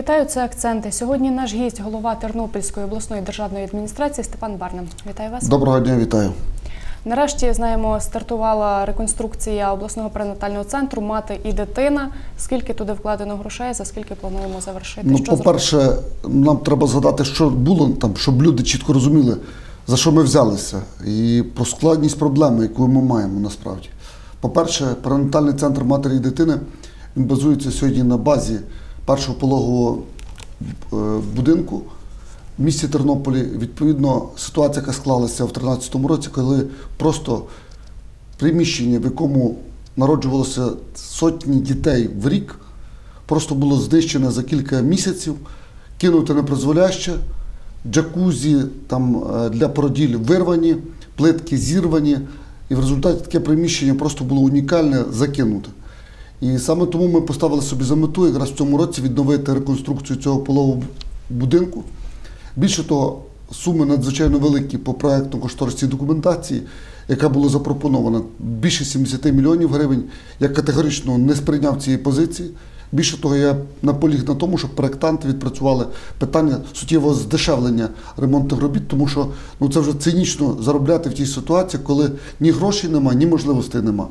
Вітаю, це акценти. Сьогодні наш гість, голова Тернопільської обласної державної адміністрації Степан Барна. Вітаю вас. Доброго дня, вітаю. Нарешті знаємо, стартувала реконструкція обласного перинатального центру Мати і дитина. Скільки туди вкладено грошей? За скільки плануємо завершити? Ну, Що по-перше, нам треба згадати, що було там, щоб люди чітко розуміли, за що ми взялися, і про складність проблеми, яку ми маємо насправді. По-перше, перинатальний центр матері і дитини він базується сьогодні на базі першого пологового е, будинку в місті Тернополі. Відповідно, ситуація, яка склалася в 2013 році, коли просто приміщення, в якому народжувалося сотні дітей в рік, просто було знищене за кілька місяців, кинуте на призволяще, джакузі там е, для породіль вирвані, плитки зірвані, і в результаті таке приміщення просто було унікальне закинуте. І саме тому ми поставили собі за мету якраз в цьому році відновити реконструкцію цього полового будинку. Більше того, суми надзвичайно великі по проєктно-кошторисній документації, яка була запропонована більше 70 мільйонів гривень. Я категорично не сприйняв цієї позиції. Більше того, я наполіг на тому, щоб проєктанти відпрацювали питання суттєвого здешевлення ремонтних робіт, тому що ну це вже цинічно заробляти в тій ситуації, коли ні грошей нема, ні можливостей нема.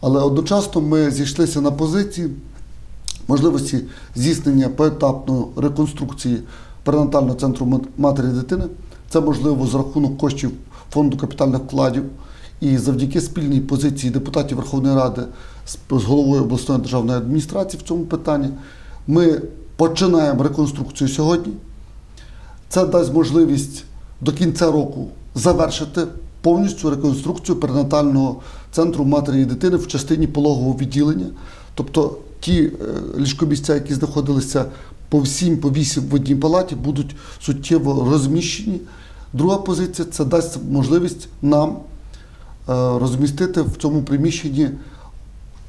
Але одночасно ми зійшлися на позиції можливості здійснення поетапної реконструкції перинатального центру матері дитини. Це можливо за рахунок коштів фонду капітальних вкладів і завдяки спільній позиції депутатів Верховної Ради з головою обласної державної адміністрації в цьому питанні. Ми починаємо реконструкцію сьогодні. Це дасть можливість до кінця року завершити повністю реконструкцію перинатального центру матері і дитини в частині пологового відділення. Тобто ті е, ліжкомісця, які знаходилися по всім, по вісім в одній палаті, будуть суттєво розміщені. Друга позиція це дасть можливість нам е, розмістити в цьому приміщенні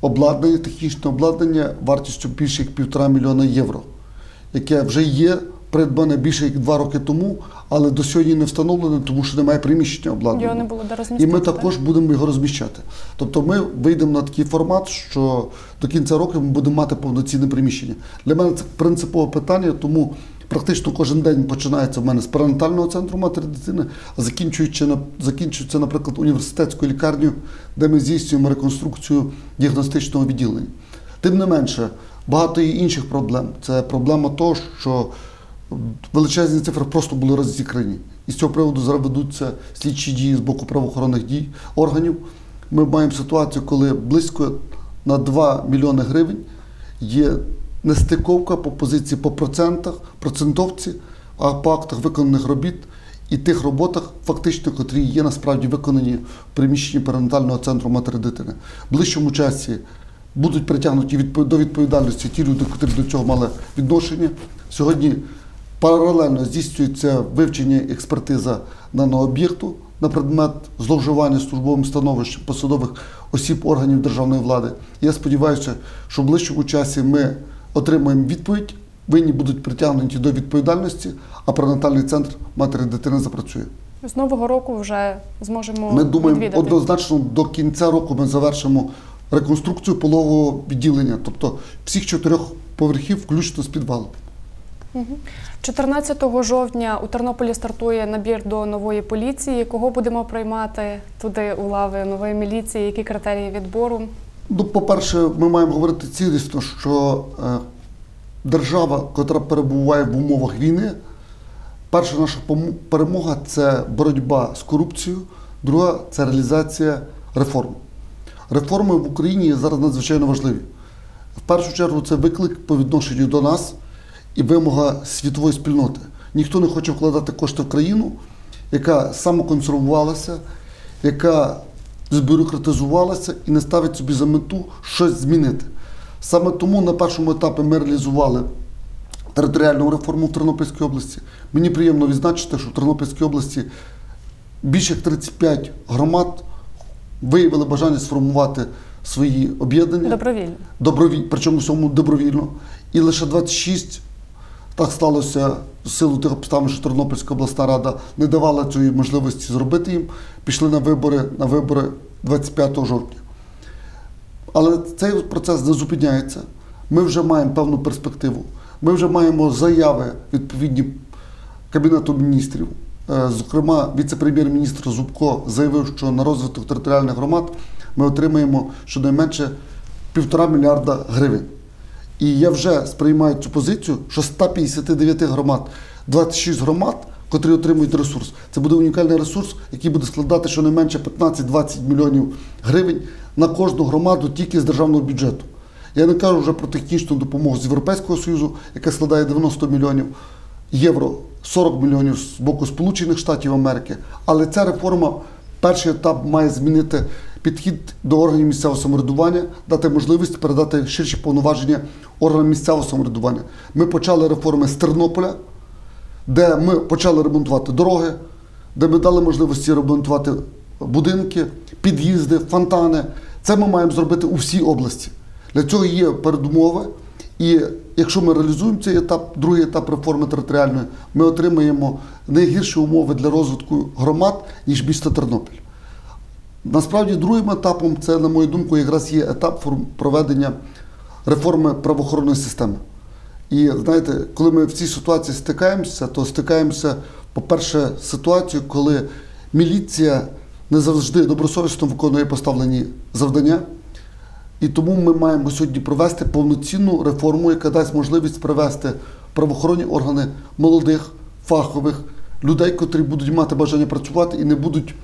обладнання, технічне обладнання вартістю більше як півтора мільйона євро, яке вже є придбане більше як два роки тому, але до сьогодні не встановлене, тому що немає приміщення обладнання. Його не було де розмістити. І ми так? також будемо його розміщати. Тобто ми вийдемо на такий формат, що до кінця року ми будемо мати повноцінне приміщення. Для мене це принципове питання, тому практично кожен день починається в мене з перинатального центру матері дитини, а закінчується, наприклад, університетською лікарнею, де ми здійснюємо реконструкцію діагностичного відділення. Тим не менше, багато і інших проблем. Це проблема того, що величезні цифри просто були роззікрені. І з цього приводу зараз ведуться слідчі дії з боку правоохоронних дій органів. Ми маємо ситуацію, коли близько на 2 мільйони гривень є нестиковка по позиції по процентах, процентовці, а по актах виконаних робіт і тих роботах, фактично, котрі є насправді виконані в приміщенні перинатального центру матері дитини. В ближчому часі будуть притягнуті до відповідальності ті люди, які до цього мали відношення. Сьогодні Паралельно здійснюється вивчення експертиза даного об'єкту на предмет зловживання службовим становищем посадових осіб органів державної влади. Я сподіваюся, що в ближчому часі ми отримаємо відповідь, винні будуть притягнуті до відповідальності, а пренатальний центр матері дитини запрацює. З нового року вже зможемо. Ми думаємо, відвідати. однозначно до кінця року ми завершимо реконструкцію пологового відділення, тобто всіх чотирьох поверхів, включно з підвалом. 14 жовтня у Тернополі стартує набір до нової поліції. Кого будемо приймати туди у лави нової міліції? Які критерії відбору? Ну, по-перше, ми маємо говорити цілісно, що е, держава, яка перебуває в умовах війни, перша наша перемога це боротьба з корупцією, друга це реалізація реформ. Реформи в Україні зараз надзвичайно важливі. В першу чергу це виклик по відношенню до нас і вимога світової спільноти. Ніхто не хоче вкладати кошти в країну, яка самоконсервувалася, яка збюрократизувалася і не ставить собі за мету щось змінити. Саме тому на першому етапі ми реалізували територіальну реформу в Тернопільській області. Мені приємно відзначити, що в Тернопільській області більше як 35 громад виявили бажання сформувати свої об'єднання. Добровільно. Добровіль, причому всьому добровільно. І лише 26 так сталося в силу тих обставин, що Тернопільська обласна рада не давала цієї можливості зробити їм. Пішли на вибори на вибори 25 жовтня. Але цей процес не зупиняється. Ми вже маємо певну перспективу. Ми вже маємо заяви відповідні Кабінету міністрів. Е, Зокрема, віце-прем'єр-міністр Зубко заявив, що на розвиток територіальних громад ми отримаємо щонайменше півтора мільярда гривень. І я вже сприймаю цю позицію, що з 159 громад, 26 громад, котрі отримують ресурс. Це буде унікальний ресурс, який буде складати щонайменше 15-20 мільйонів гривень на кожну громаду тільки з державного бюджету. Я не кажу вже про технічну допомогу з Європейського Союзу, яка складає 90 мільйонів євро, 40 мільйонів з боку Сполучених Штатів Америки. Але ця реформа, перший етап має змінити підхід до органів місцевого самоврядування, дати можливість передати ширші повноваження органам місцевого самоврядування. Ми почали реформи з Тернополя, де ми почали ремонтувати дороги, де ми дали можливості ремонтувати будинки, під'їзди, фонтани. Це ми маємо зробити у всій області. Для цього є передумови. І якщо ми реалізуємо цей етап, другий етап реформи територіальної, ми отримаємо найгірші умови для розвитку громад, ніж місто Тернопіль. Насправді, другим етапом, це, на мою думку, якраз є етап проведення реформи правоохоронної системи. І знаєте, коли ми в цій ситуації стикаємося, то стикаємося, по-перше, з ситуацією, коли міліція не завжди добросовісно виконує поставлені завдання. І тому ми маємо сьогодні провести повноцінну реформу, яка дасть можливість привести правоохоронні органи молодих, фахових людей, котрі будуть мати бажання працювати і не будуть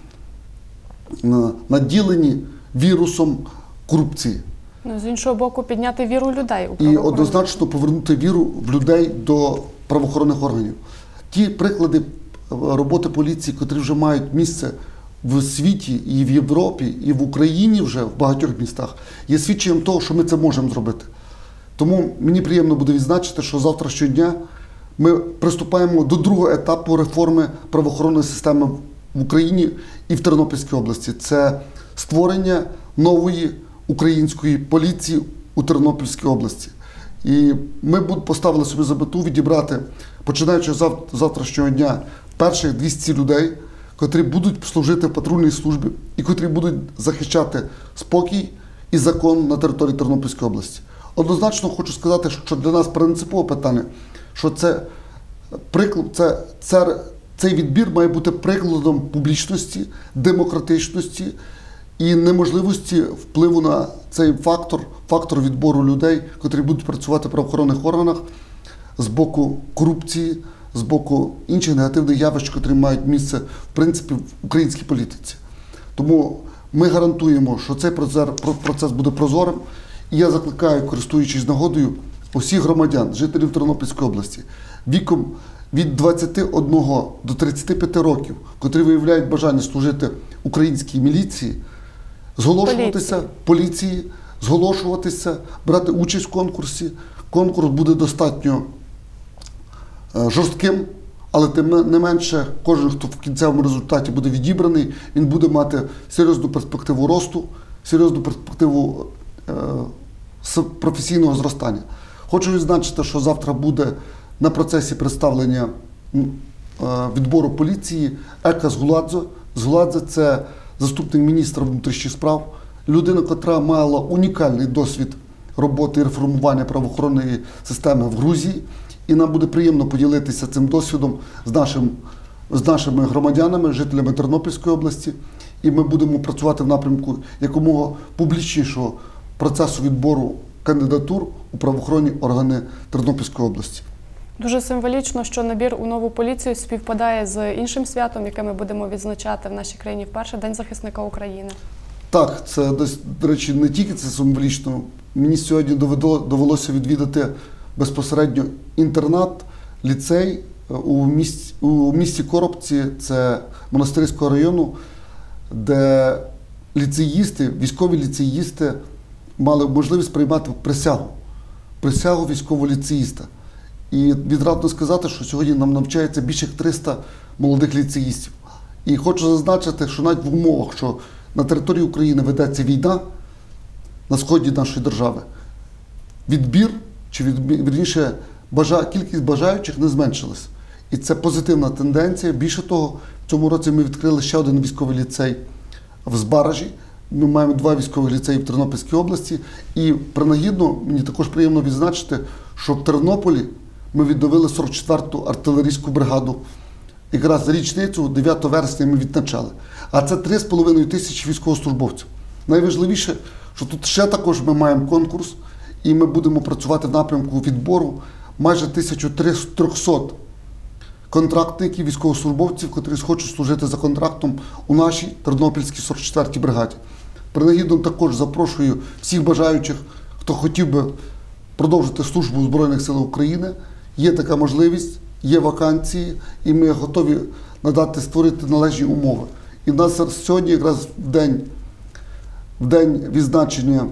наділені вірусом корупції. Ну, з іншого боку, підняти віру людей у І однозначно повернути віру в людей до правоохоронних органів. Ті приклади е, роботи поліції, котрі вже мають місце в світі і в Європі, і в Україні вже в багатьох містах, є свідченням того, що ми це можемо зробити. Тому мені приємно буде відзначити, що завтра щодня ми приступаємо до другого етапу реформи правоохоронної системи в Україні і в Тернопільській області. Це створення нової української поліції у Тернопільській області. І ми поставили собі за мету відібрати, починаючи з завтрашнього дня, перших 200 людей, котрі будуть служити в патрульній службі і котрі будуть захищати спокій і закон на території Тернопільської області. Однозначно хочу сказати, що для нас принципове питання, що це приклад, це, це, цей відбір має бути прикладом публічності, демократичності і неможливості впливу на цей фактор, фактор відбору людей, котрі будуть працювати в правоохоронних органах з боку корупції, з боку інших негативних явищ, котрі мають місце в принципі в українській політиці. Тому ми гарантуємо, що цей процес, буде прозорим. І я закликаю, користуючись нагодою, усіх громадян, жителів Тернопільської області, віком від 21 до 35 років, котрі виявляють бажання служити українській міліції, зголошуватися поліції, зголошуватися, брати участь в конкурсі. Конкурс буде достатньо е, жорстким, але тим не- не менше, кожен, хто в кінцевому результаті буде відібраний, він буде мати серйозну перспективу росту, серйозну перспективу е, професійного зростання. Хочу відзначити, що завтра буде на процесі представлення е, відбору поліції Ека Згуладзе. Згуладзе це заступник міністра внутрішніх справ, людина, яка мала унікальний досвід роботи і реформування правоохоронної системи в Грузії. І нам буде приємно поділитися цим досвідом з, нашим, з нашими громадянами, жителями Тернопільської області. І ми будемо працювати в напрямку якомога публічнішого процесу відбору кандидатур у правоохоронні органи Тернопільської області. Дуже символічно, що набір у нову поліцію співпадає з іншим святом, яке ми будемо відзначати в нашій країні вперше День захисника України. Так, це до речі, не тільки це символічно. Мені сьогодні довело, довелося відвідати безпосередньо інтернат, ліцей е, у місті, у місті Коробці, це монастирського району, де ліцеїсти, військові ліцеїсти мали можливість приймати присягу, присягу військового ліцеїста. І відрадно сказати, що сьогодні нам навчається більше як 300 молодих ліцеїстів. І хочу зазначити, що навіть в умовах, що на території України ведеться війна на сході нашої держави, відбір чи відбі- вірніше бажа, кількість бажаючих не зменшилась. І це позитивна тенденція. Більше того, в цьому році ми відкрили ще один військовий ліцей в Збаражі. Ми маємо два військових ліцеї в Тернопільській області. І принагідно мені також приємно відзначити, що в Тернополі ми відновили 44-ту артилерійську бригаду. Якраз річницю 9 вересня ми відзначали. А це 3,5 тисячі військовослужбовців. Найважливіше, що тут ще також ми маємо конкурс, і ми будемо працювати в напрямку відбору майже 1300 контрактників, військовослужбовців, котрі хочуть служити за контрактом у нашій Тернопільській 44-й бригаді. Принагідно також запрошую всіх бажаючих, хто хотів би продовжити службу у Збройних сил України. Є така можливість, є вакансії, і ми готові надати створити належні умови. І в нас сьогодні, якраз в день, в день відзначення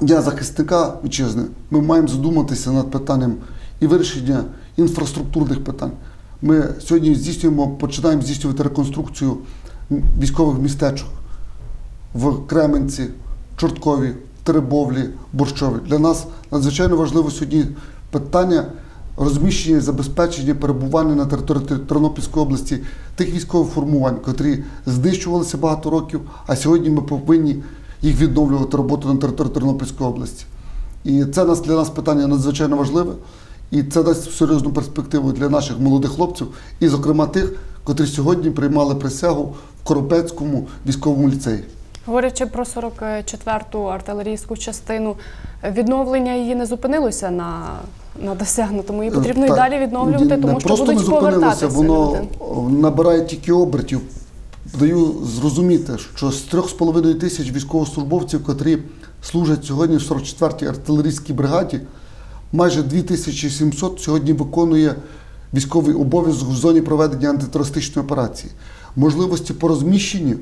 Дня захисника вітчизни, ми маємо задуматися над питанням і вирішення інфраструктурних питань. Ми сьогодні здійснюємо, починаємо здійснювати реконструкцію військових містечок в Кременці, Чорткові, Теребовлі, Борщові. Для нас надзвичайно важливо сьогодні питання розміщення і забезпечення перебування на території Тернопільської області тих військових формувань, котрі знищувалися багато років, а сьогодні ми повинні їх відновлювати роботу на території Тернопільської області. І це для нас питання надзвичайно важливе, і це дасть серйозну перспективу для наших молодих хлопців, і, зокрема, тих, котрі сьогодні приймали присягу в Коропецькому військовому ліцеї. Говорячи про 44-ту артилерійську частину, відновлення її не зупинилося на, на досягнутому. Її потрібно і далі відновлювати, тому що будуть не повертатися воно люди. набирає тільки обертів. Даю зрозуміти, що з 3,5 тисяч військовослужбовців, котрі служать сьогодні в 44-й артилерійській бригаді, майже 2700 сьогодні виконує військовий обов'язок в зоні проведення антитерористичної операції. Можливості по розміщенню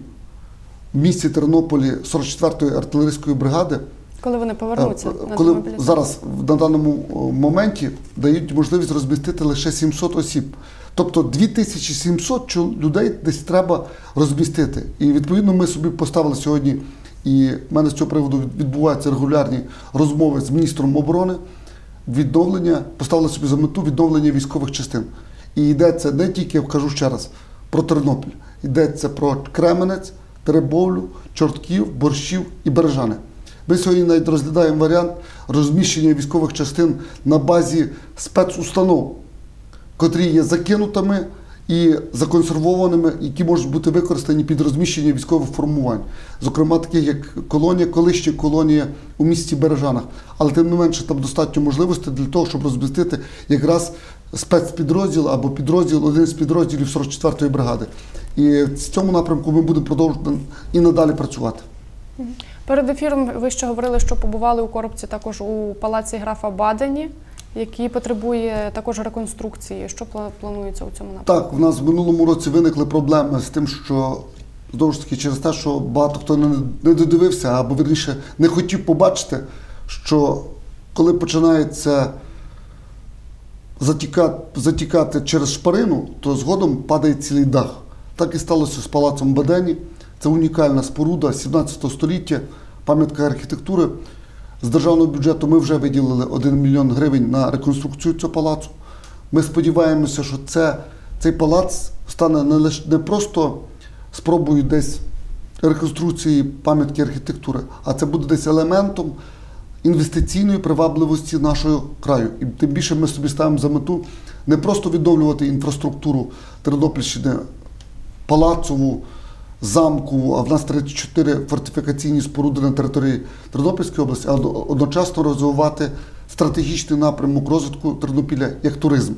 в місті Тернополі 44-ї артилерійської бригади Коли вони повернуться Е, на коли демобілізацію. зараз на даному моменті дають можливість розмістити лише 700 осіб. Тобто 2700 чол- людей десь треба розмістити. І відповідно ми собі поставили сьогодні, і в мене з цього приводу відбуваються регулярні розмови з міністром оборони. Відновлення поставили собі за мету відновлення військових частин. І йдеться не тільки, я кажу ще раз, про Тернопіль, йдеться про Кременець, Теребовлю, Чортків, Борщів і Бережани. Ми сьогодні навіть розглядаємо варіант розміщення військових частин на базі спецустанов, котрі є закинутими і законсервованими, які можуть бути використані під розміщення військових формувань, зокрема таких як колонія, колишня колонія у місті Бережанах. Але тим не менше там достатньо можливостей для того, щоб розмістити якраз спецпідрозділ або підрозділ, один з підрозділів 44-ї бригади. І в цьому напрямку ми будемо продовжувати і надалі працювати. Перед ефіром ви ще говорили, що побували у Коробці також у палаці графа Бадені, який потребує також реконструкції. Що планується у цьому напрямку? Так, в нас в минулому році виникли проблеми з тим, що знову ж таки через те, що багато хто не, додивився, або верніше не хотів побачити, що коли починається затікати, затікати через шпарину, то згодом падає цілий дах. Так і сталося з палацом Бадені. Це унікальна споруда 17 століття, пам'ятка архітектури. З державного бюджету ми вже виділили 1 мільйон гривень на реконструкцію цього палацу. Ми сподіваємося, що це, цей палац стане не лише не просто спробою десь реконструкції пам'ятки архітектури, а це буде десь елементом інвестиційної привабливості нашого краю. І тим більше ми собі ставимо за мету не просто відновлювати інфраструктуру Тернопільщини, палацову, замку, а в нас 34 фортифікаційні споруди на території Тернопільської області, а одночасно розвивати стратегічний напрямок розвитку Тернопіля як туризм.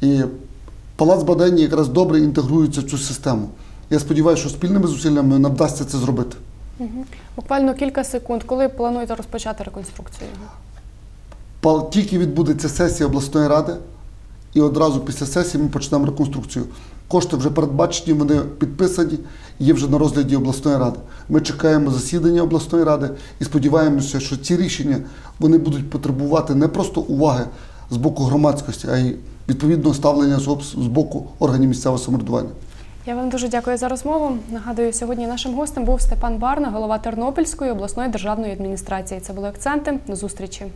І Палац Бадені якраз добре інтегрується в цю систему. Я сподіваюся, що спільними зусиллями нам вдасться це зробити. Мгм. Буквально кілька секунд. Коли плануєте розпочати реконструкцію? Тільки відбудеться сесія обласної ради, і одразу після сесії ми почнемо реконструкцію. Кошти вже передбачені, вони підписані, є вже на розгляді обласної ради. Ми чекаємо засідання обласної ради і сподіваємося, що ці рішення вони будуть потребувати не просто уваги з боку громадськості, а й відповідного ставлення з боку органів місцевого самоврядування. Я вам дуже дякую за розмову. Нагадую, сьогодні нашим гостем був Степан Барна, голова Тернопільської обласної державної адміністрації. Це були акценти. До зустрічі.